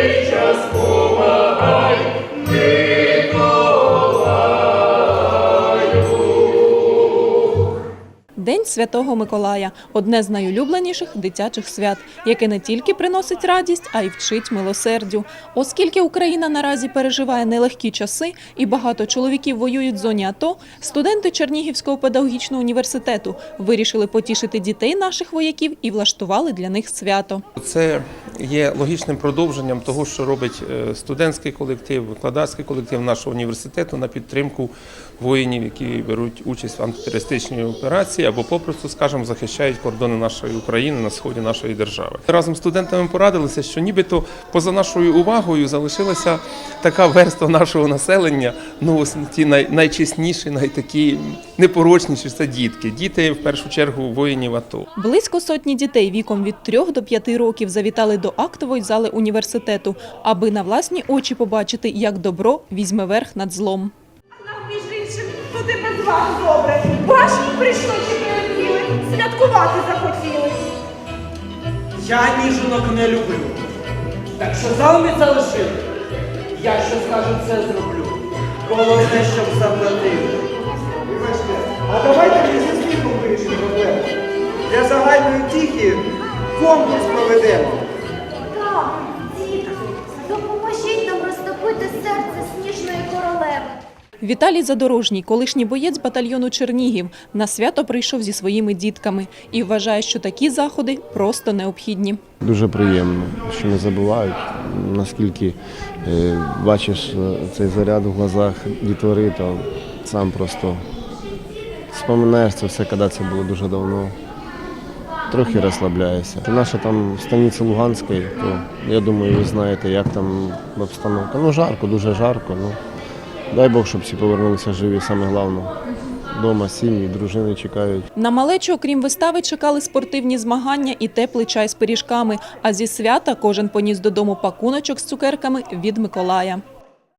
час Святого Миколая одне з найулюбленіших дитячих свят, яке не тільки приносить радість, а й вчить милосердю. Оскільки Україна наразі переживає нелегкі часи і багато чоловіків воюють в зоні АТО, студенти Чернігівського педагогічного університету вирішили потішити дітей наших вояків і влаштували для них свято. Це є логічним продовженням того, що робить е, студентський колектив, викладацький колектив нашого університету на підтримку воїнів, які беруть участь в антитерористичній операції або попросту, скажімо, захищають кордони нашої України на сході нашої держави. Разом з студентами порадилися, що нібито поза нашою увагою залишилася така верства нашого населення. Ну ось ті най, найчесніші, найтакі непорочніші це дітки. Діти в першу чергу воїнів АТО. Близько сотні дітей віком від 3 до 5 років завітали до актової зали університету, аби на власні очі побачити, як добро візьме верх над злом. Нам між іншим туди без вас добре. Чи прилетіли, святкувати захотіли. Я ніжинок не люблю. Так що зал ми залишили. Я що скажу, це зроблю. Головне, щоб заплатили. Вибачте, а давайте ми зі сміхом вирішимо проблему. Для загальної тіхи конкурс проведемо. Віталій Задорожній, колишній боєць батальйону Чернігів, на свято прийшов зі своїми дітками і вважає, що такі заходи просто необхідні. Дуже приємно, що не забувають, наскільки е, бачиш е, цей заряд в глазах дітвори, то сам просто споминаєш це все, коли це було дуже давно. Трохи розслабляєшся. Це наша там станиця Луганська, то я думаю, ви знаєте, як там обстановка. Ну жарко, дуже жарко. Ну, дай Бог, щоб всі повернулися живі, саме головне. Дома сім'ї, дружини чекають. На малечу, окрім вистави, чекали спортивні змагання і теплий чай з пиріжками. А зі свята кожен поніс додому пакуночок з цукерками від Миколая.